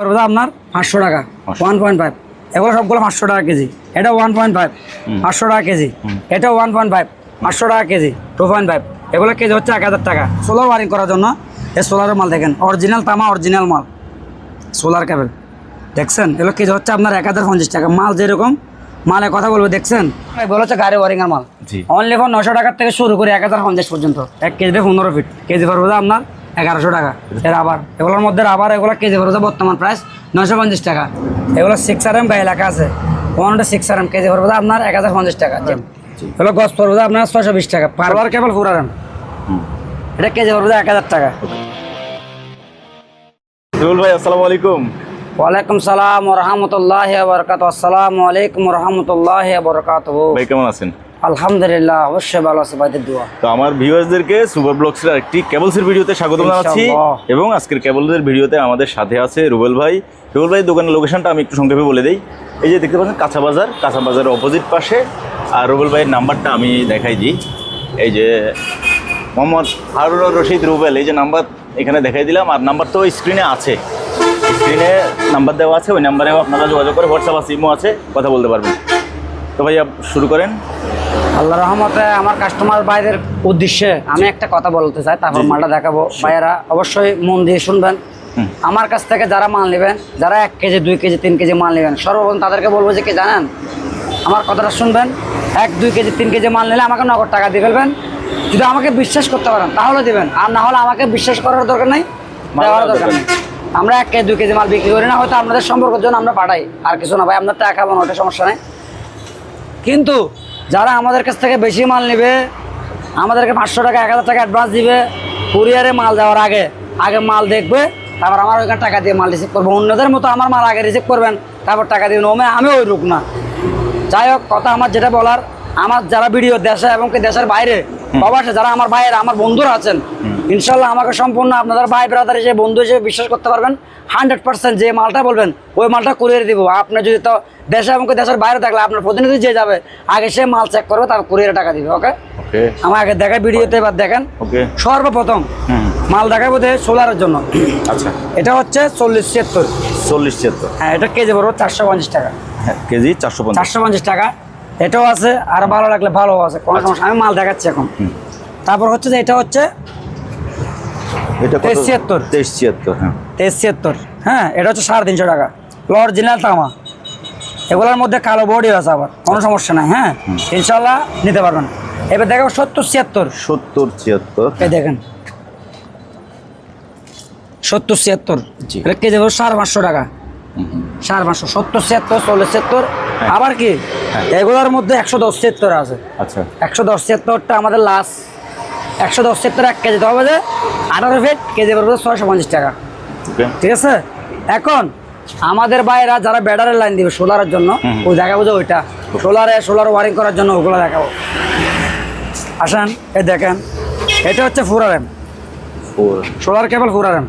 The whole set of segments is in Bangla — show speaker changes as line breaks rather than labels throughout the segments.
করব আপনার পাঁচশো টাকা ওয়ান পয়েন্ট ফাইভ এগুলো সবগুলো পাঁচশো টাকা কেজি। এটা ওয়ান পয়েন্ট ফাইভ পাঁচশো টাকা কেজি। এটা ওয়ান পয়েন্ট ফাইভ পাঁচশো টাকা কেজি টু পয়েন্ট ফাইভ এগুলো কেজি হচ্ছে এক হাজার টাকা। সোলার ওয়ারিং করার জন্য এই সোলারের মাল দেখেন অরিজিনাল তামা অরিজিনাল মাল। সোলার কেবল দেখছেন? এগুলো কেজি হচ্ছে আপনার এক হাজার পঞ্চাশ টাকা। মাল যেরকম মালে কথা বলব দেখছেন? এগুলো হচ্ছে গাড়ি ওয়ারিং এর মাল।
জি।
অনলি ফর নশো টাকার থেকে শুরু করে এক হাজার পঞ্চাশ পর্যন্ত। এক কেজিতে পনেরো ফিট কেজি পড়বে আপনার এগারোশো টাকা। এর আবার। এগুলোর মধ্যে আবার এগুলো কেজি পড়বে বর্তমান প্রাইস নশো পঞ্চাশ টাকা। এগুলো সিক্স আর এম বা এলাকা আছে। ওয়ানটা সিক্স আর এম কেজি পড়বে আপনার এক হাজার পঞ্চাশ টাকা। এগুলো গছ পড়বে আপনার ছশো বিশ টাকা। পারবার কেবল ফুর আর এম এটা কেজি পড়বে এক হাজার টাকা।
রুল ভাই আসসালামু আলাইকুম।
ওয়ালাইকুম সালাম রহমতুল্লাহ বরকাত আসসালামু আলাইকুম রহমতুল্লাহ বরকাত
ভাই কেমন আছেন?
আলহামদুলিল্লাহ অবশ্যই ভালো আছে ভাইদের দোয়া।
তো আমার ভিউয়ার্সদেরকে সুপার কেবলসের ভিডিওতে স্বাগত জানাচ্ছি এবং আজকের কেবলসের ভিডিওতে আমাদের সাথে আছে রুবেল ভাই। রুবেল ভাই দোকানের লোকেশনটা আমি একটু সংক্ষেপে বলে দিই। এই যে দেখতে পাচ্ছেন কাঁচা বাজার কাঁচা বাজারের অপোজিট পাশে। আর রুবেল ভাইয়ের নাম্বারটা আমি দেখাই দিই। এই যে মোহাম্মদ হারুন রশিদ রুবেল এই যে নাম্বার এখানে দেখাই দিলাম। আর নাম্বার তো স্ক্রিনে আছে। স্ক্রিনে নাম্বার দেওয়া আছে ওই নাম্বারেও আপনারা যোগাযোগ করে হোয়াটসঅ্যাপ আছে ইমো আছে কথা বলতে পারবেন। তো ভাই আপ- শুরু করেন।
আল্লাহ রহমতে আমার কাস্টমার ভাইদের উদ্দেশ্যে আমি একটা কথা বলতে চাই তারপর। মালটা দেখাবো। ভাইয়েরা অবশ্যই মন দিয়ে শুনবেন। আমার কাছ থেকে যারা মাল নেবেন যারা এক কেজি দুই কেজি তিন কেজি মাল নেবেন সর্বপ্রথম তাদেরকে বলব যে কি জানেন আমার কথাটা শুনবেন। এক দুই কেজি তিন কেজি মাল নিলে আমাকে নগদ টাকা দিয়ে ফেলবেন। যদি আমাকে বিশ্বাস করতে পারেন তাহলে দিবেন। আর না হলে আমাকে বিশ্বাস করার দরকার নেই দেওয়ার দরকার নেই। আমরা এক কেজি দুই কেজি মাল বিক্রি করি না হয়তো আপনাদের সম্পর্কের জন্য আমরা পাঠাই। আর কিছু না ভাই আপনার টাকা খাবেন ওটা সমস্যা নেই। কিন্তু যারা আমাদের কাছ থেকে বেশি মাল নেবে, আমাদেরকে পাঁচশো টাকা, এক হাজার টাকা অ্যাডভান্স দিবে কুরিয়ারে মাল দেওয়ার আগে আগে মাল দেখবে, তারপর আমার ওইখানে টাকা দিয়ে মাল রিসিভ করব। অন্যদের মতো আমার মাল আগে রিসিভ করবেন, তারপর টাকা দিবেন ওমে আমি ওই রুক না। যাই হোক, কথা আমার যেটা বলার আমার যারা ভিডিও দেশে এবং দেশের বাইরে প্রবাসে যারা আমার ভাইয়ের আমার বন্ধুরা আছেন ইনশাল্লাহ আমাকে সম্পূর্ণ আপনাদের ভাই ব্রাদার হিসেবে বন্ধু হিসেবে বিশ্বাস করতে পারবেন। হান্ড্রেড পার্সেন্ট যে মালটা বলবেন ওই মালটা কুরিয়ার দিব। আপনি যদি তো দেশে এবং দেশের বাইরে থাকলে আপনার প্রতিনিধি যে যাবে আগে সে মাল চেক করবে তারপর কুরিয়ারে টাকা দিবে ওকে আমার আগে দেখায় ভিডিওতে এবার দেখেন। সর্বপ্রথম মাল দেখাবো যে সোলারের জন্য।
আচ্ছা।
এটা হচ্ছে চল্লিশ ছিয়াত্তর।
চল্লিশ ছিয়াত্তর।
হ্যাঁ এটা কেজি পড়ব চারশো পঞ্চাশ টাকা।
হ্যাঁ কেজি চারশো পঞ্চাশ।
চারশো পঞ্চাশ টাকা। এটাও আছে আর ভালো লাগলে ভালো আছে। কোনো সমস্যা আমি মাল দেখাচ্ছি এখন। তারপর হচ্ছে যে এটা হচ্ছে
এটা
তেইশ ছিয়াত্তর।
তেইশ ছিয়াত্তর হ্যাঁ।
তেইশ ছিয়াত্তর হ্যাঁ এটা হচ্ছে সাড়ে তিনশো টাকা। অরিজিনাল তামা। এগুলোর মধ্যে কালো বডি আছে আবার কোনো সমস্যা নাই হ্যাঁ। ইনশাল্লাহ নিতে পারবেন। এবার দেখাবো সত্তর ছিয়াত্তর।
সত্তর ছিয়াত্তর।
এই দেখেন। সত্তর ছিয়াত্তর। কেজি সাড়ে পাঁচশো টাকা। সাড়ে পাঁচশো সত্তর ছিয়াত্তর চল্লিশ ছিয়াত্তর আবার কি?
হ্যাঁ।
এগুলোর মধ্যে একশো দশ ছিয়াত্তর আছে।
আচ্ছা।
একশো দশ ছিয়াত্তরটা আমাদের লাস্ট একশো দশ ছিয়াত্তর এক কেজি হবে যে আঠারো ফিট কেজি পড়বে ছয়শো পঞ্চাশ টাকা। ঠিক আছে? এখন আমাদের বাইরা যারা ব্যাটারের লাইন দিবে সোলারের জন্য। ওই দেখাবো যে ওইটা। সোলারে সোলার ওয়ারিং করার জন্য ওগুলো দেখাবো। আসেন এ দেখেন এটা হচ্ছে four R M solar cable four R M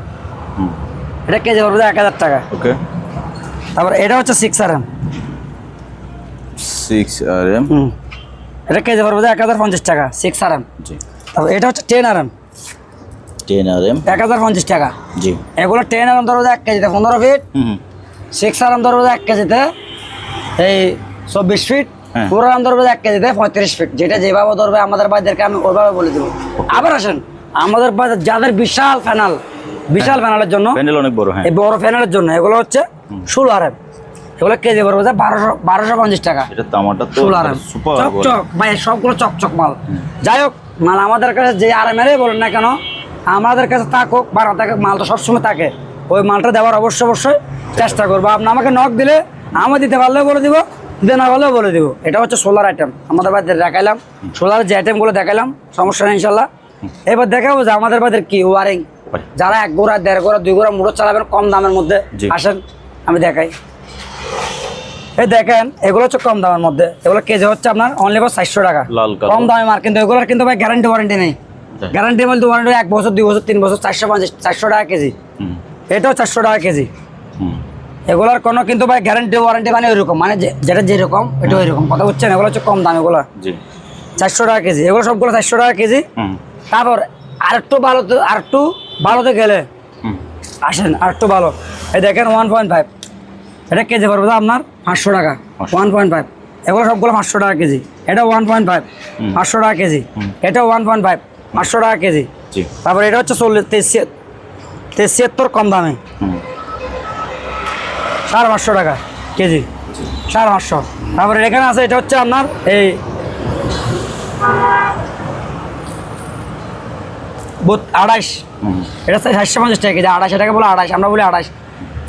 এটা কেজি পড়বে এক হাজার টাকা।
ওকে।
তারপর এটা হচ্ছে six R M
six R M
এটা কেজি পড়বে এক হাজার পঞ্চাশ টাকা সিক্স আর এম
জি।
তারপর এটা হচ্ছে ten R M
ten R M
এক হাজার পঞ্চাশ টাকা।
জি।
এগুলো টেন আর এম ধরবে এক কেজিতে পনেরো ফিট
হুম
সিক্স আর এম ধরবে এক কেজিতে এই চব্বিশ ফিট। পুরো আরাম ধরবে এক কেজিতে পঁয়ত্রিশ ফিট যেটা যেভাবে ধরবে আমাদের ভাইদেরকে আমি ওইভাবে বলে দেবো। আবার আসেন আমাদের যাদের বিশাল ফ্যানাল বিশাল ফ্যানালের জন্য
প্যান্ডেল অনেক বড় হ্যাঁ।
এই বড় ফ্যানালের জন্য এগুলো হচ্ছে ষোলো আর এম। এগুলো কেজি পড়বে যে বারোশো বারোশো পঞ্চাশ টাকা। ষোলো আর এম।
সুপার
চকচক ভাই সবগুলো চকচক মাল। যাই হোক মাল আমাদের কাছে যে আর এমেরই বলুন না কেন আমাদের কাছে থাকুক বা না থাকুক মাল তো সবসময় থাকে। ওই মালটা দেওয়ার অবশ্যই অবশ্যই চেষ্টা করব। আপনি আমাকে নখ দিলে আমি দিতে পারলেও বলে দিব দিতে না পারলেও বলে দিব। এটা হচ্ছে সোলার আইটেম আমাদের বাড়িতে দেখাইলাম। সোলার যে আইটেমগুলো দেখাইলাম সমস্যা নেই ইনশাল্লাহ। এবার দেখাবো যে আমাদের বাড়িতে কি ওয়ারিং। যারা এক গোড়া দেড় গোড়া দুই গোড়া মোটর চালাবেন কম দামের মধ্যে আসেন। আমি দেখাই। এই দেখেন এগুলো হচ্ছে কম দামের মধ্যে। এগুলো কেজি হচ্ছে আপনার অনলি ফর চারশো টাকা। কম দামে মার কিন্তু এগুলোর কিন্তু ভাই গ্যারান্টি ওয়ারেন্টি নেই।
আচ্ছা।
গ্যারান্টি বলতে ওয়ারেন্টি এক বছর দুই বছর তিন বছর চারশো পঞ্চাশ চারশো টাকা কেজি। এটাও চারশো টাকা কেজি। এগুলোর কোনো কিন্তু ভাই গ্যারান্টি ওয়ারেন্টি মানে ওইরকম। মানে যেটা যেরকম এটা ওইরকম। কথা বুঝছেন? এগুলো হচ্ছে কম দাম এগুলো। চারশো টাকা কেজি। এগুলো সবগুলো চারশো টাকা কেজি। তারপর আরেকটু ভালো আরেকটু ভালোতে গেলে আসেন আর একটু ভালো। এই দেখেন ওয়ান পয়েন্ট ফাইভ এটা কেজি পড়বে তো আপনার? পাঁচশো টাকা। ওয়ান পয়েন্ট ফাইভ এগুলো সবগুলো পাঁচশো টাকা কেজি। এটা ওয়ান পয়েন্ট ফাইভ পাঁচশো টাকা কেজি। এটা ওয়ান পয়েন্ট ফাইভ পাঁচশো টাকা কেজি। তারপর এটা হচ্ছে চল্লিশ তেইশ তেছিয়াত্তর কম দামে। সাড়ে পাঁচশো টাকা কেজি। সাড়ে পাঁচশো। তারপরে এখানে আছে এটা হচ্ছে আপনার এই আড়াইশ। এটা সাতশো পঞ্চাশ টাকা কেজি আড়াইশো টাকা বলে আড়াইশ আমরা বলি আড়াইশ।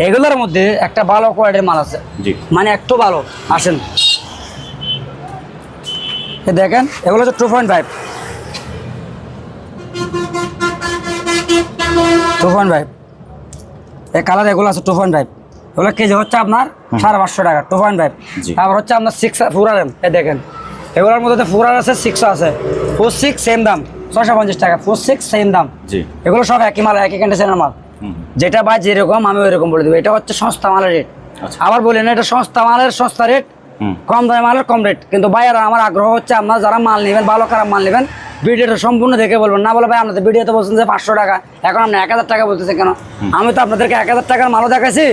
এগুলোর মধ্যে একটা ভালো কোয়ালিটির মাল আছে। মানে একটু ভালো। আসেন। দেখেন এগুলো হচ্ছে two point five two point five এই কালার এগুলো আছে টু পয়েন্ট ফাইভ এগুলো কেজি হচ্ছে আপনার সাড়ে পাঁচশো টাকা টু পয়েন্ট ফাইভ। তারপর হচ্ছে আপনার সিক্স ফোর আর এম এ দেখেন। এগুলোর মধ্যে ফোর আর আছে সিক্সও আছে। ফোর সিক্স সেম দাম। ছশো পঞ্চাশ টাকা ফোর সিক্স সেম দাম। এগুলো সব একই মাল একই কন্ডিশনের মাল। যেটা বা যেরকম আমি ওইরকম বলে দেবো। এটা হচ্ছে সস্তা মালের রেট
আচ্ছা।
আবার বলি না এটা সস্তা মালের সস্তা রেট কম দামে মালের কম রেট কিন্তু ভাইয়ারা আমার আগ্রহ হচ্ছে আপনারা যারা মাল নেবেন ভালো খারাপ মাল নেবেন ভিডিওটা সম্পূর্ণ দেখে বলবেন। না বলে ভাই আপনাদের ভিডিওতে বলছেন যে পাঁচশো টাকা। এখন আপনি এক হাজার টাকা বলতেছে কেন? আমি তো আপনাদেরকে এক হাজার টাকার মালও দেখাইছি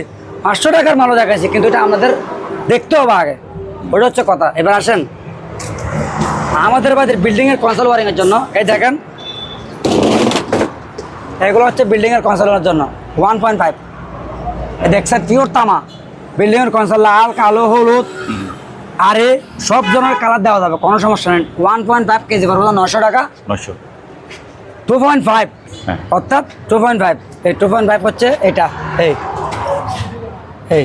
পাঁচশো টাকার মালও দেখাইছি কিন্তু এটা আপনাদের দেখতে হবে আগে। ওটা হচ্ছে কথা। এবার আসেন। আমাদের বাড়ির বিল্ডিংয়ের কনসোল ওয়ারিংয়ের জন্য। এই দেখেন। এগুলো হচ্ছে বিল্ডিংয়ের কনসোলের জন্য। ওয়ান পয়েন্ট ফাইভ দেখছেন পিওর তামা। বিল্ডিংয়ের কনসোল লাল কালো হলুদ। আরে সব ধরনের কালার দেওয়া যাবে কোনো সমস্যা নেই। ওয়ান পয়েন্ট ফাইভ কেজি পড়বে নশো টাকা।
নশো
টু পয়েন্ট ফাইভ অর্থাৎ টু পয়েন্ট ফাইভ এই টু পয়েন্ট ফাইভ হচ্ছে এটা। এই।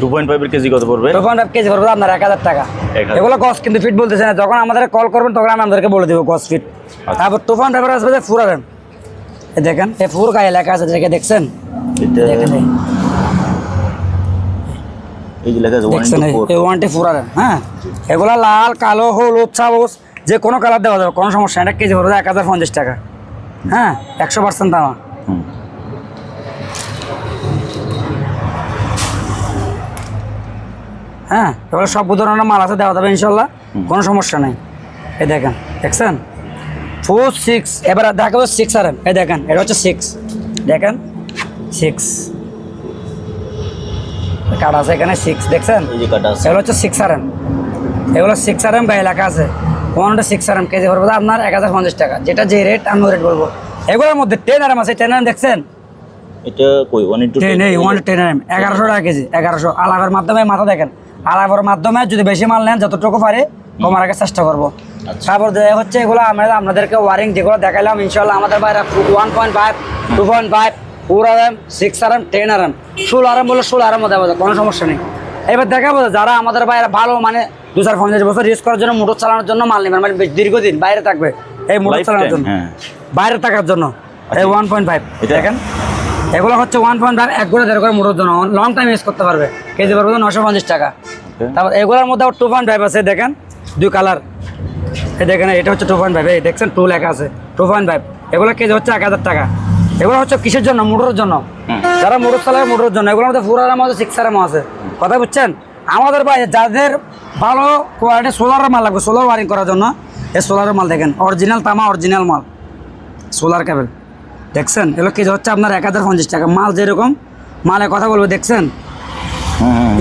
টু পয়েন্ট ফাইভের কেজি কত পড়বে?
টু পয়েন্ট ফাইভ কেজি পড়বে আপনার এক হাজার টাকা। এগুলো গস কিন্তু ফিট বলতেছে না। যখন আমাদের কল করবেন তখন আমি আমাদেরকে বলে দেবো গস ফিট
আচ্ছা।
তারপর টু পয়েন্ট ফাইভ আসবে যে দেখেন এই ফুর গায়ে লেখা আছে দেখে দেখছেন? হ্যাঁ? এগুলা লাল কালো হলুদ সবুজ যে কোনো কালার দেওয়া যাবে কোনো সমস্যা এটা কেজি পড়বে এক হাজার পঞ্চাশ টাকা। হ্যাঁ? একশো পার্সেন্ট দামা। হ্যাঁ? এগুলো সব ধরনের মাল আছে দেওয়া যাবে ইনশাল্লাহ। কোনো সমস্যা নেই। এই দেখেন দেখছেন? ফোর সিক্স এবার দেখাবো সিক্স আর এম এই দেখেন এটা হচ্ছে সিক্স দেখেন? সিক্স কার্ড আছে এখানে সিক্স দেখছেন?
কাটা
এগুলো হচ্ছে সিক্স আর এম এগুলো সিক্স আর এম গায়ে লেখা আছে। ওয়ানটা সিক্স আর এম কেজি পড়বে আপনার এক হাজার পঞ্চাশ টাকা। যেটা যে রেট আমি রেট বলব। এগুলোর মধ্যে টেন আর এম আছে টেন আর এম দেখছেন?
এটা কই? ওয়ান ইন্টু
টেন এই ওয়ান টেন আর এম এগারোশো টাকা কেজি এগারোশো। আলাপের মাধ্যমে মাথা দেখেন। আলাপের মাধ্যমে যদি বেশি মাল নেন যতটুকু পারে কমার আগে চেষ্টা করব।
আচ্ছা।
তারপর হচ্ছে এগুলো আমরা আপনাদেরকে ওয়ারিং যেগুলো দেখালাম ইনশাল্লাহ আমাদের বাইরে one point five two point five four R M six R M ten R M ষোলো আর এম বলে ষোলো আর এম দেওয়া যায় কোনো সমস্যা নেই। এবার দেখাবো যারা আমাদের বাইরে ভালো মানে দু চার পঞ্চাশ বছর ইউজ করার জন্য মোটর চালানোর জন্য মাল নেবেন মানে দীর্ঘদিন বাইরে থাকবে এই মোটর চালানোর জন্য।
হ্যাঁ।
বাইরে থাকার জন্য এই ওয়ান পয়েন্ট ফাইভ দেখেন। এগুলো হচ্ছে ওয়ান পয়েন্ট ফাইভ এক করে দেড় করে মোটর জন্য লং টাইম ইউজ করতে পারবে। কেজি পারবে নশো পঞ্চাশ টাকা. তারপর এগুলোর মধ্যে টু পয়েন্ট ফাইভ আছে দেখেন দুই কালার এই দেখেন এটা হচ্ছে টু পয়েন্ট ফাইভ এই দেখছেন টু লেখা আছে টু পয়েন্ট ফাইভ এগুলো কেজি হচ্ছে এক হাজার টাকা। এগুলো হচ্ছে কিসের জন্য? মোটরের জন্য। যারা মোটর চালায় মোটরের জন্য। এগুলোর মধ্যে ফোর আরাম আছে সিক্স আরাম আছে। কথা বুঝছেন? আমাদের বাইরে যাদের ভালো কোয়ালিটি সোলারের মাল লাগবে সোলার ওয়ারিং করার জন্য এই সোলারের মাল দেখেন অরিজিনাল তামা অরিজিনাল মাল। সোলার কেবল দেখছেন? এগুলো কেজি হচ্ছে আপনার এক হাজার পঞ্চাশ টাকা। মাল যেরকম মালে কথা বলব দেখছেন?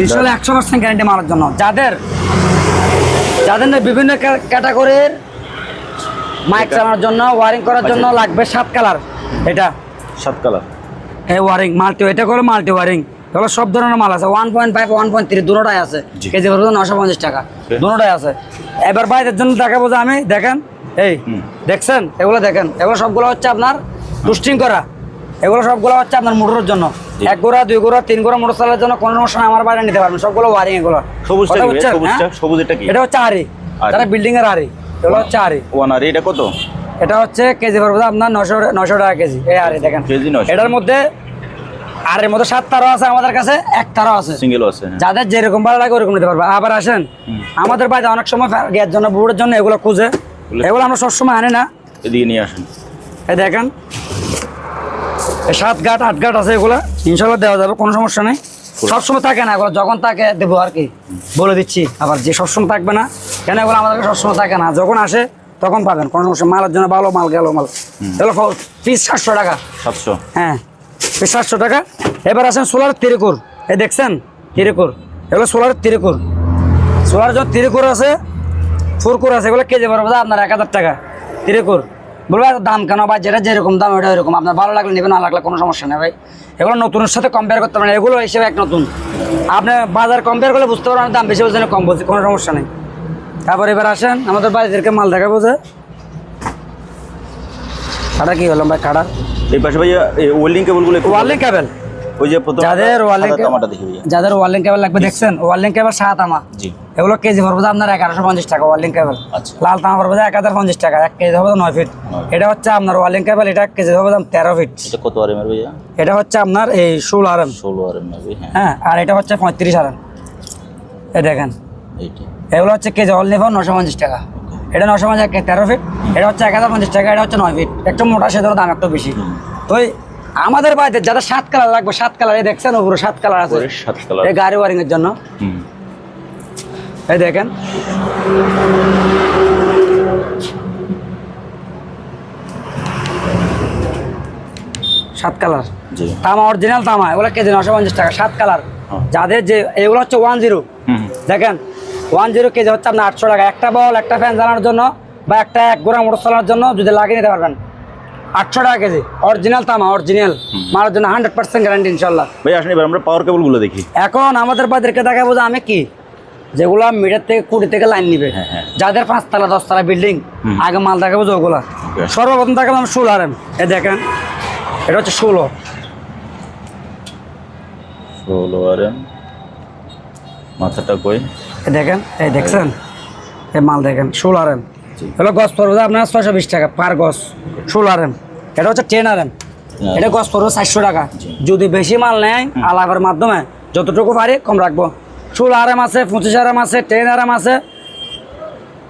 ইনশাল্লাহ একশো পার্সেন্ট গ্যারান্টি মারার জন্য। যাদের যাদের বিভিন্ন ক্যাটাগরির মাইক চালানোর জন্য ওয়ারিং করার জন্য লাগবে সাত কালার এটা।
সাত কালার
এই ওয়ারিং মাল্টি এটা করে মাল্টি ওয়ারিং এগুলো সব ধরনের মাল আছে। One point five one point three দুটোটাই আছে। কেজি পড়বে নশো পঞ্চাশ টাকা। দুটোটাই আছে। এবার বাইরের জন্য দেখাবো যে আমি। দেখেন। এই দেখছেন? এগুলো দেখেন। এগুলো সবগুলো হচ্ছে আপনার টুস্টিং করা। এগুলো সবগুলো হচ্ছে আপনার মোটরের জন্য। এক গোড়া দুই গোড়া তিন গোড়া মোটর চালানোর জন্য কোনো সময় আমার বাইরে নিতে পারবেন। সবগুলো ওয়ারিং এগুলো? বুঝছেন,
সবুজটা
হ্যাঁ?
সবুজ এটা কি?
এটা হচ্ছে আরি। যারা বিল্ডিং এর আরি এগুলো হচ্ছে আরি
ওয়ান আর এটা কত?
এটা হচ্ছে কেজি পড়বে আপনার নশো নশো টাকা কেজি এই আরে দেখেন।
কেজি 900
এটার মধ্যে আর এর মধ্যে সাত তারও আছে আমাদের কাছে এক তারও আছে।
সিঙ্গেল আছে হ্যাঁ।
যাদের যেরকম ভালো লাগে ওরকম নিতে পারবে। আবার আসেন আমাদের বাড়িতে অনেক সময় গ্যাস জন্য বুড়োর জন্য এগুলো খুঁজে।
এগুলো-
আমরা সবসময় আনি না।
এদিকে নিয়ে আসেন।
এই দেখেন সাত গাট আট গাট আছে এগুলো। ইনশাল্লাহ দেওয়া যাবে কোনো সমস্যা নেই। সবসময় থাকে না এগুলো যখন থাকে দেবো আর কি। বলে দিচ্ছি আবার যে সবসময় থাকবে না কেন এগুলো আমাদের সবসময় থাকে না? যখন আসে তখন পাবেন কোনো সমস্যা মালের জন্য ভালো মাল গেল মাল। এগুলো পিস সাতশো টাকা।
সাতশো?
হ্যাঁ পিস সাতশো টাকা। এবার আসেন সোলার তিরিকুর। এই দেখছেন তিরিকুর। এগুলো সোলার তিরিকুর। সোলার যখন তিরিকুর আছে ফুরকুর আছে এগুলো কেজি পড়বে আপনার এক হাজার টাকা। তিরিকুর। বলব দাম কেন বা যেটা যেরকম দাম ওটা এরকম আপনার ভালো লাগলে নেবে না লাগলে কোনো সমস্যা নেই ভাই। এগুলো নতুনের সাথে কম্পেয়ার করতে পারেন এগুলো হিসেবে এক নতুন। আপনি বাজার কম্পেয়ার করলে বুঝতে পারবেন দাম বেশি বলছেন কম বলছি কোনো সমস্যা নেই। তারপর এবার আসেন আমাদের বাড়িদেরকে মাল দেখাবো যে কাটা কি হলাম ভাই? কাটা?
এই পাশে ভাইয়া ওয়েল্ডিং কেবলগুলো
ওয়ার্লিং কেবল
ওই যে প্রথম
যাদের ওয়ার্লিং
সাদা দেখি
যাদের ওয়ার্লিং কেবল লাগবে দেখছেন? ওয়ার্লিং কেবল সাত আমা
জি।
এগুলো কেজি পড়বে আপনার এগারোশো পঞ্চাশ টাকা ওয়ার্লিং কেবল।
আচ্ছা।
লাল তামা পড়বে এক হাজার পঞ্চাশ টাকা এক কেজি হবে নয় ফিট। এটা হচ্ছে আপনার ওয়ার্লিং কেবল এটা কেজি হবে দাম তেরো ফিট।
এটা কত আর
এটা হচ্ছে আপনার এই ষোলো আরাম
ষোলো আর এম হ্যাঁ।
হ্যাঁ আর এটা হচ্ছে পঁয়ত্রিশ আরাম এ দেখেন।
এইটা।
এগুলো হচ্ছে কেজি অল নেব নশো পঞ্চাশ টাকা। এটা নশো পঞ্চাশ তেরো ফিট। এটা হচ্ছে এক হাজার পঞ্চাশ টাকা এটা হচ্ছে নয় ফিট। একটু মোটা সেজন্য দাম একটু বেশি। তো আমাদের বাড়িতে যাদের সাত কালার লাগবে সাত কালার এই দেখছেন ওপরে সাত কালার আছে।
সাত কালার।
এই গাড়ি ওয়ারিং এর জন্য। এই দেখেন। সাত কালার। তামা অরিজিনাল তামা এগুলো কেজি নশো পঞ্চাশ টাকা সাত কালার।
হ্যাঁ।
যাদের যে এগুলো হচ্ছে ওয়ান জিরো। দেখেন ওয়ান জিরো কেজি হচ্ছে আপনার আটশো টাকা। একটা বল একটা ফ্যান চালানোর জন্য বা একটা এক গোড়া মোটর চালানোর জন্য যদি লাগিয়ে নিতে পারবেন। আটশো টাকা কেজি। অরিজিনাল তামা অরিজিনাল মারার জন্য হান্ড্রেড পার্সেন্ট গ্যারান্টি ইনশাল্লাহ
ভাই আসেন এবার আমরা পাওয়ার কেবলগুলো দেখি।
এখন আমাদের বাদেরকে দেখাবো যে আমি কি? যেগুলো মিটার থেকে কুড়ি থেকে লাইন নিবে।
হ্যাঁ, হ্যাঁ।
যাদের পাঁচতলা দশতলা বিল্ডিং আগে মাল দেখাবো যে ওগুলা. সর্বপ্রথম দেখালাম ষোলো আর এ দেখেন এটা হচ্ছে ষোলো।
ষোলো আর এম মাথাটা কই?
এ দেখেন এই দেখছেন? এই মাল দেখেন ষোলো আর এগুলো গছ পড়বে আপনার ছয়শো বিশ টাকা পার গছ ষোলো আর এম। এটা হচ্ছে টেন আর এম।
হ্যাঁ।
এটা গছ পড়বে চারশো টাকা। যদি বেশি মাল নেয় আলাপের মাধ্যমে যতটুকু পারি কম রাখব। ষোলো আর এম আছে পঁচিশ আর এম আছে টেন আর এম আছে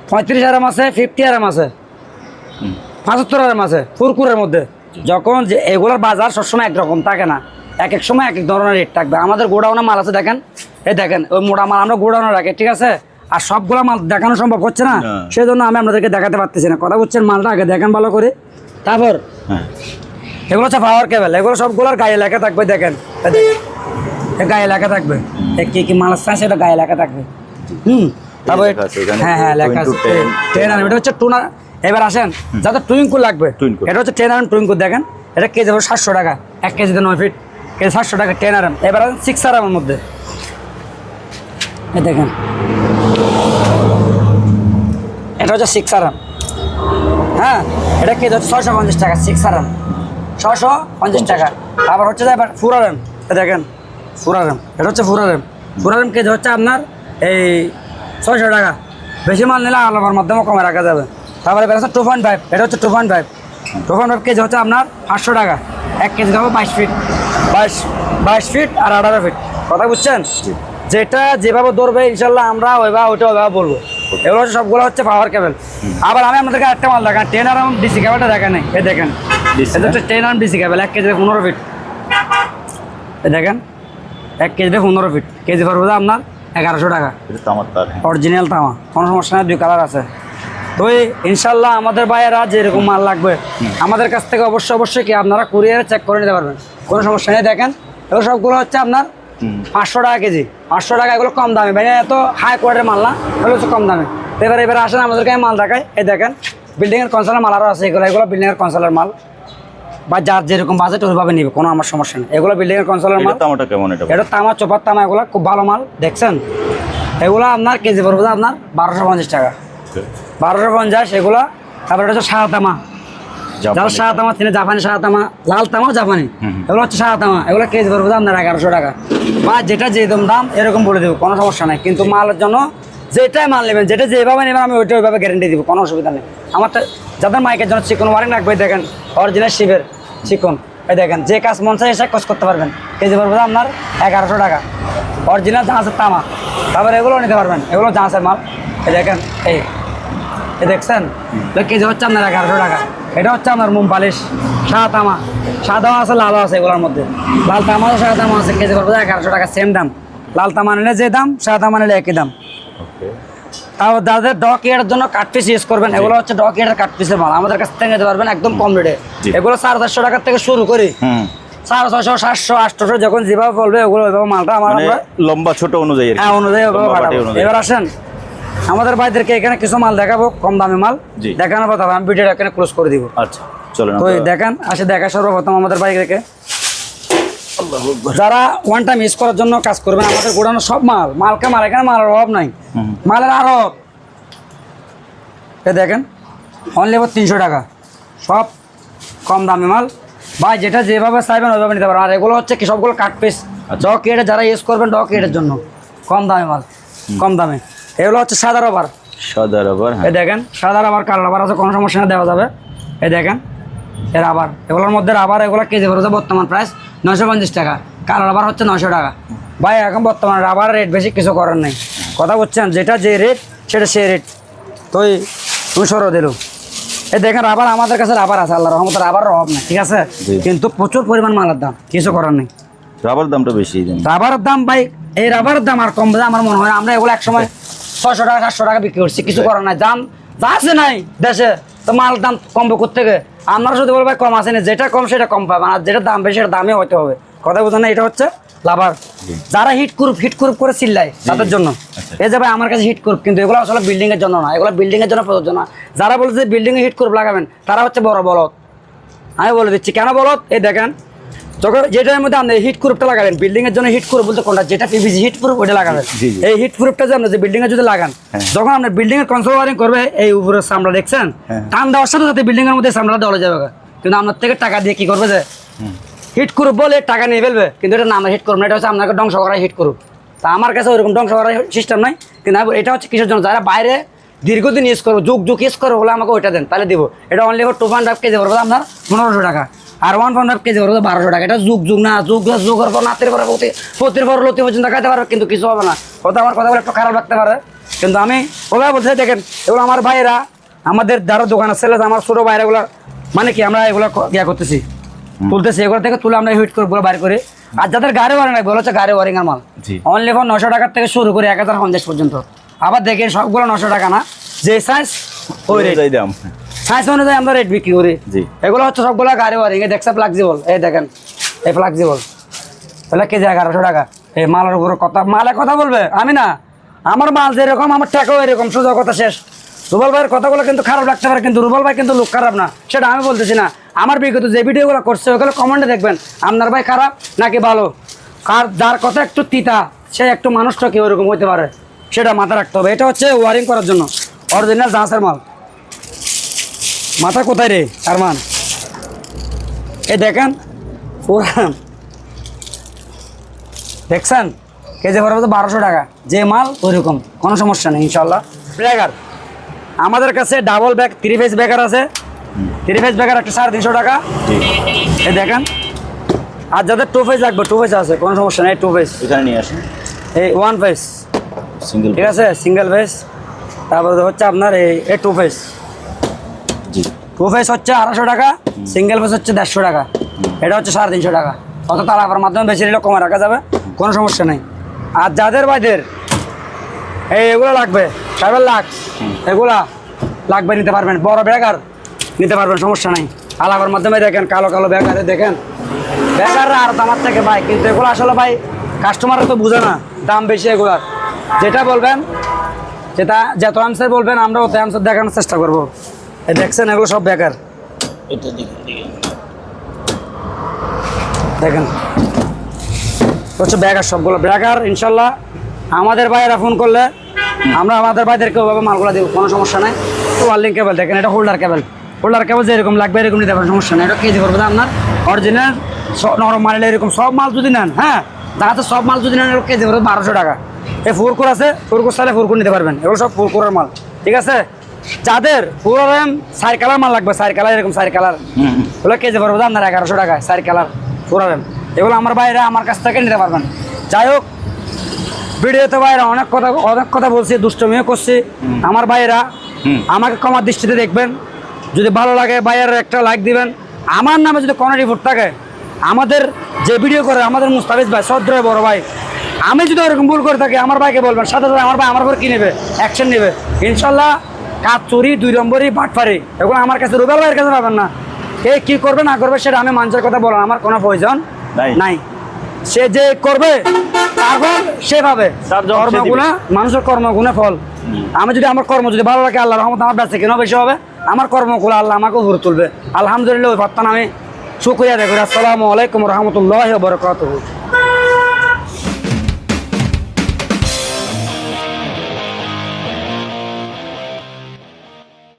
পঁয়ত্রিশ আর এম আছে ফিফটি আর এম আছে। পঁচাত্তর আর এম আছে ফুরকুরের মধ্যে। যখন যে এগুলোর বাজার সবসময় একরকম থাকে না। এক এক সময় এক এক ধরনের রেট থাকবে। আমাদের গোডাউনে মাল আছে দেখেন। এই দেখেন ওই মোটা মাল আমরা গোডাউনে রাখি ঠিক আছে? আর সবগুলো মাল দেখানো সম্ভব হচ্ছে না। সেই জন্য আমি আপনাদেরকে দেখাতে পারতেছি না। কথা বলছেন মালটা আগে দেখেন ভালো করে। তারপর?
হ্যাঁ।
এগুলো হচ্ছে পাওয়ার কেবল এগুলো সবগুলোর গায়ে লেখা থাকবে দেখেন। গায়ে লেখা থাকবে। কি কি মাল আসছে সেটা গায়ে লেখা থাকবে। হুম। তারপর হ্যাঁ হ্যাঁ লেখা আছে।
2 into 10,
টেন আর এটা হচ্ছে টুনা এবার আসেন যাদের টুইঙ্কুল লাগবে। এটা হচ্ছে টেন আর টুইঙ্কুল দেখেন। এটা কেজি হবে সাতশো টাকা। এক কেজিতে নয় ফিট কেজি সাতশো টাকা টেন আর এবার আসেন সিক্স আর এর মধ্যে। দেখেন। এটা হচ্ছে সিক্স আর হ্যাঁ এটা কেজি হচ্ছে ছয়শো পঞ্চাশ টাকা সিক্স আর ছশো পঞ্চাশ টাকা। আবার হচ্ছে যে এবার ফুরারেম দেখেন ফুরারেম এটা হচ্ছে ফুরারেম ফুরারেম কেজি হচ্ছে আপনার এই ছয়শো টাকা। বেশি মাল নিলে আলাদার মাধ্যমে কমে রাখা যাবে। তারপরে এবার হচ্ছে টু পয়েন্ট ফাইভ এটা হচ্ছে two point five two point five kg হচ্ছে আপনার পাঁচশো টাকা। এক কেজি হবে বাইশ ফিট বাইশ বাইশ ফিট আর আঠারো ফিট কথা বুঝছেন? যেটা যেভাবে ধরবে ইনশাল্লাহ আমরা ওইভাবে ওইটা ওইভাবে বলব। এগুলো হচ্ছে সবগুলো হচ্ছে পাওয়ার কেবল আবার আমি আপনাদেরকে একটা মাল দেখান টেন আর ডিসি কেবলটা দেখেন এই দেখেন। এটা হচ্ছে টেন আর ডিসি কেবল এক কেজি পনেরো ফিট এ দেখেন এক কেজিতে পনেরো ফিট কেজি পড়বে আপনার এগারোশো টাকা।
তার হ্যাঁ।
অরিজিনাল তামা কোনো সমস্যা নেই দুই কালার আছে। তো ইনশাল্লাহ আমাদের ভাইয়েরা যেরকম মাল লাগবে আমাদের কাছ থেকে অবশ্যই অবশ্যই কি আপনারা কুরিয়ারে চেক করে নিতে পারবেন। কোনো সমস্যা নেই দেখেন। এগুলো সবগুলো হচ্ছে আপনার। পাঁচশো টাকা কেজি। পাঁচশো টাকা এগুলো কম দামে। ভাই এত হাই কোয়ালিটির মাল না এগুলো হচ্ছে কম দামে। এবার এবার আসেন আমাদেরকে আমি মাল দেখাই। এই দেখেন বিল্ডিংয়ের কনসালের মাল আরও আছে এগুলো। এগুলো বিল্ডিংয়ের কনসালের মাল। বা যার যেরকম বাজেট ওইভাবে নিবে কোনো আমার সমস্যা নেই। এগুলো বিল্ডিংয়ের কনসালের মাল
এটা তামাটা কেমন এটা?
এটা তামা চোপার তামা এগুলো খুব ভালো মাল দেখছেন? এগুলো আপনার কেজি পড়বে আপনার বারোশো পঞ্চাশ টাকা। বারোশো পঞ্চাশ এগুলো তারপরে এটা হচ্ছে সাদা তামা। যারা সাদা তামা তিনি জাপানি সাদা তামা লাল তামা জাপানি। এগুলো হচ্ছে সাদা তামা। এগুলো কেজি পড়বে আপনার এগারোশো টাকা। বা যেটা যেরকম দাম, এরকম বলে দেবো, কোনো সমস্যা নেই। কিন্তু মালের জন্য যেটাই মাল নেবেন, যেটা যেভাবে নেবেন, আমি ওইটা ওইভাবে গ্যারেন্টি দিব, কোনো অসুবিধা নেই। আমারটা যাদের মাইকের জন্য চিকন ওয়ারিং রাখবে দেখেন অরিজিনাল শিবের চিকন এই দেখেন, যে কাজ মন চাই এসে কাজ করতে পারবেন। কেজি পড়বে আপনার এগারোশো টাকা। অরিজিনাল জাহাজের তামা। তারপরে এগুলো নিতে পারবেন, এগুলো জাহাজের মাল। এই দেখেন, এই দেখছেন? কেজি হচ্ছে আপনার এগারোশো টাকা। এটা হচ্ছে আপনার মোম পালিশ। সাদা তামা। সাদাও আছে লালও আছে এগুলোর মধ্যে। লাল তামাও সাদা তামা আছে। কেজি পড়বে এগারোশো টাকা সেম দাম। লাল তামা নিলে যে দাম সাদা তামা নিলে একই দাম। তাও যাদের ডক ইয়ারের জন্য কাট পিস ইউজ করবেন এগুলো হচ্ছে ডক ইয়ারের কাট পিসের মাল। আমাদের কাছ থেকে নিতে পারবেন একদম কম রেটে এগুলো সাড়ে চারশো টাকার থেকে শুরু করি। সাড়ে ছয়শো সাতশো আটশোশো যখন যেভাবে বলবে ওগুলো ওইভাবে মালটা আমার
মানে
আমরা
লম্বা ছোট অনুযায়ী
হ্যাঁ অনুযায়ী। এবার আসেন। আমাদের ভাইদেরকে এখানে কিছু মাল দেখাবো কম দামি মাল। দেখানোর কথা আমি ভিডিওটা এখানে ক্লোজ করে দিব।
আচ্ছা চলেন
তো দেখান আসে দেখা সর্বপ্রথম আমাদের বাইকে যারা ওয়ান টাইম ইউজ করার জন্য কাজ করবেন আমাদের গোডানো সব মাল মালকে মাল এখানে মালের অভাব নাই। মালের আড়ত এ দেখেন অনলি এবার তিনশো টাকা। সব কম দামি মাল। ভাই যেটা যেভাবে চাইবেন ওইভাবে নিতে পারবেন। আর এগুলো হচ্ছে কি সবগুলো কাট পিস। ডগ কেটে যারা ইউজ করবেন ডগ কেটের জন্য। কম দামি মাল কম দামে। এগুলো হচ্ছে সাদা রবার।
সাদা রবার
এই
হ্যাঁ
দেখেন সাদা রবার কালো রবার আছে কোনো সমস্যা না দেওয়া যাবে। এই দেখেন এ রাবার। এগুলোর মধ্যে রাবার এগুলো কেজি পড়ছে বর্তমান প্রাইস নশো পঞ্চাশ টাকা। কালো রাবার হচ্ছে নশো টাকা। ভাই এখন বর্তমান রাবার রেট বেশি কিছু করার নেই। কথা বলছেন যেটা যে রেট সেটা সে রেট তো এই তুমি সরো দিল। এই দেখেন রাবার আমাদের কাছে রাবার আছে আল্লাহ রহমত রাবার অভাব নেই ঠিক আছে? কিন্তু প্রচুর পরিমাণ মালের দাম কিছু করার নেই।
রাবার দামটা বেশি এই।
রাবারের দাম ভাই এই রাবারের দাম আর কম দাম আমার মনে হয়। আমরা এগুলো একসময় ছয়শো টাকা সাতশো টাকা বিক্রি করছি কিছু করার নাই। দাম যা আছে নাই দেশে তো মাল দাম কমবে কোথেকে আপনারা যদি বলবে কম আছে না যেটা কম সেটা কম পাবেন আর যেটা দাম বেশি সেটা দামে হতে হবে। কথা বুঝেন না এটা হচ্ছে লাভার। যারা হিট গ্রুপ হিট গ্রুপ করে চিল্লায় তাদের জন্য।
আচ্ছা।
এই যে ভাই আমার কাছে হিট গ্রুপ কিন্তু এগুলো আসলে বিল্ডিং এর জন্য না এগুলো বিল্ডিং এর জন্য প্রযোজ্য না। যারা বলছে বিল্ডিং এ হিট গ্রুপ লাগাবেন তারা হচ্ছে বড় বলদ। আমি বলে দিচ্ছি কেন বলত এই দেখেন যখন যেটার মধ্যে আপনি হিট প্রুফটা লাগাবেন বিল্ডিং এর জন্য হিট প্রুফ বলতে কোনটা? যেটা পিভিসি হিট প্রুফ ওটা লাগাবেন। এই হিট প্রুফটা যে আপনি যে বিল্ডিং এ যদি লাগান
হ্যাঁ।
যখন আপনি বিল্ডিং এর কনসোল ওয়ারিং করবে এই উপরে সামলা দেখছেন?
হ্যাঁ।
টান দেওয়ার সাথে সাথে বিল্ডিং এর মধ্যে সামলা দেওয়া যাবে। কিন্তু আপনার থেকে টাকা দিয়ে কি করবে যে? হিট প্রুফ বলে টাকা নিয়ে ফেলবে কিন্তু এটা নাম হিট করবে না এটা হচ্ছে আপনাকে ধ্বংস করা হিট করুক তা আমার কাছে ওইরকম ধ্বংস করার সিস্টেম নাই কিন্তু এটা হচ্ছে কিসের জন্য? যারা বাইরে দীর্ঘদিন ইউজ করব যুগ যুগ ইউজ করব বলে আমাকে ওইটা দেন তাহলে দিব। এটা only two point five kg পড়বে আপনার পনেরোশো টাকা। আর ওয়ান পয়েন্ট ফাইভ কেজি পড়বে বারোশো টাকা। এটা যুগ যুগ না যুগ যুগের পর নাতের পরে প্রতি প্রতির পর লতি পর্যন্ত খাইতে পারবে কিন্তু কিছু হবে না। ওটা আমার কথাগুলো একটু খারাপ লাগতে পারে। কিন্তু আমি ওরা বলতে দেখেন এগুলো আমার ভাইয়েরা আমাদের যারা দোকান আছে আমার ছোটো ভাইয়েরাগুলো মানে কি আমরা এগুলো ইয়া করতেছি তুলতেছি এগুলো থেকে তুলে আমরা হিট করে বাইর করে। আর যাদের গাড়ি ওয়ারিং লাগবে হচ্ছে গাড়ি ওয়ারিং এর মাল অনলি ফর নশো টাকার থেকে শুরু করে এক হাজার পঞ্চাশ পর্যন্ত। আবার দেখেন সবগুলো নশো টাকা না যে সাইজ ওই
দাম।
সাইজ অনুযায়ী আমরা রেট বিক্রি করি।
জি।
এগুলো হচ্ছে সবগুলো গাড়ি ওয়ারিং এই দেখছে ফ্লাক্সিবল এই দেখেন এই ফ্লাক্সিবল তাহলে কেজি এগারোশো টাকা। এই মালের উপরে কথা মালে কথা বলবে? আমি না। আমার মাল যেরকম আমার টাকাও এরকম সোজা কথা শেষ। রুবল ভাইয়ের কথাগুলো কিন্তু খারাপ লাগতে পারে কিন্তু রুবল ভাই কিন্তু লোক খারাপ না। সেটা আমি বলতেছি না। আমার বিগত যে ভিডিওগুলো করছে ওগুলো কমেন্টে দেখবেন। আপনার ভাই খারাপ নাকি ভালো? কার যার কথা একটু তিতা সে একটু মানুষটা কি ওরকম হতে পারে? সেটা মাথায় রাখতে হবে। এটা হচ্ছে ওয়ারিং করার জন্য। অরিজিনাল জাহাজের মাল। মাথা কোথায় রে আরমান এই দেখেন পুরান। দেখছেন? কেজি ভরা তো বারোশো টাকা। যে মাল ওইরকম। কোনো সমস্যা নেই ইনশাল্লাহ ব্যাগার আমাদের কাছে ডাবল ব্যাগ থ্রি ফেস ব্যাগার আছে। থ্রি ফেস ব্যাগার একটা সাড়ে তিনশো টাকা। এই দেখেন আর যাদের টু ফেস লাগবে টু ফেস আছে কোনো সমস্যা নেই টু ফেস
এখানে নিয়ে আসেন।
এই ওয়ান ফেস
সিঙ্গেল
ঠিক আছে সিঙ্গেল ফেস তারপরে হচ্ছে আপনার এই এই টু ফেস টু ফেস হচ্ছে আড়াইশো টাকা সিঙ্গেল ফেস হচ্ছে দেড়শো টাকা। এটা হচ্ছে সাড়ে তিনশো টাকা। অত তালাপার মাধ্যমে বেশি নিলে কমে রাখা যাবে, কোনো সমস্যা নেই। আর যাদের বাইদের এই এগুলো লাগবে সাইবার লাখ এগুলা লাগবে, নিতে পারবেন। বড় ব্যাগার নিতে পারবেন, সমস্যা নেই। আলাপার মাধ্যমে দেখেন, কালো কালো ব্যাগারে দেখেন। ব্যাগাররা আর দামার থেকে ভাই, কিন্তু এগুলো আসলে ভাই কাস্টমাররা তো বুঝে না, দাম বেশি এগুলার। যেটা বলবেন, যেটা, যত আনসার বলবেন আমরা অত আনসার দেখানোর চেষ্টা করব। দেখছেন এগুলো সব বেকার।
এটা
দেখেন হচ্ছে ব্যাগার সবগুলো। ব্যাগার ইনশাল্লাহ আমাদের ভাইয়েরা ফোন করলে আমরা আমাদের ভাইদেরকে ওভাবে মালগুলো দেবো কোনো সমস্যা নাই। তো ওয়ার্লিং কেবল দেখেন এটা হোল্ডার কেবল হোল্ডার কেবল যেরকম লাগবে এরকম নিতে পারেন সমস্যা নেই। এটা কেজি করবে আপনার? অরিজিনাল নরম মাল এরকম সব মাল যদি নেন হ্যাঁ? তাহাতে সব মাল যদি নেন এগুলো কেজি করবে? বারোশো টাকা। এই ফুরকুর আছে ফুরকুর চাইলে ফুরকুর নিতে পারবেন। এগুলো সব ফুরকুরের মাল। ঠিক আছে? যাদের পুরো সাইড কালার মাল লাগবে সাইড কালার এরকম সাইড কালার। ওগুলো কেজি পড়বে দাম আপনার এগারোশো টাকায় চার কালার পুরাবেন এগুলো আমার বাইরে আমার কাছ থেকে নিতে পারবেন। যাই হোক ভিডিওতে বাইরে অনেক কথা অনেক কথা বলছি দুষ্টমিও করছি। আমার ভাইয়েরা আমাকে কমার দৃষ্টিতে দেখবেন। যদি ভালো লাগে বাইরের একটা লাইক দিবেন। আমার নামে যদি কোনো রিপোর্ট থাকে আমাদের যে ভিডিও করে আমাদের মুস্তাফিজ ভাই সদ্রয় বড় ভাই আমি যদি ওরকম ভুল করে থাকি আমার ভাইকে বলবেন সাথে সাথে আমার ভাই আমার উপর কি নেবে? অ্যাকশন নেবে। ইনশাল্লাহ কাজ চুরি দুই নম্বরই বাটফারি। এগুলো আমার কাছে রুবেল ভাইয়ের কাছে পাবেন না। কে কি করবে না করবে সেটা আমি মানুষের কথা বলার আমার কোনো প্রয়োজন
নাই।
সে যে করবে তার ফল সে পাবে। কর্মগুণা মানুষের কর্মগুণে ফল। আমি যদি আমার কর্ম যদি ভালো লাগে আল্লাহ রহমত আমার বেঁচে কেন বেশি হবে? আমার কর্মগুলো আল্লাহ আমাকে উপরে তুলবে। আলহামদুলিল্লাহ ওই ভাত্তা আমি শুক্রিয়া দেখি আসসালামু আলাইকুম রহমতুল্লাহ বরকাত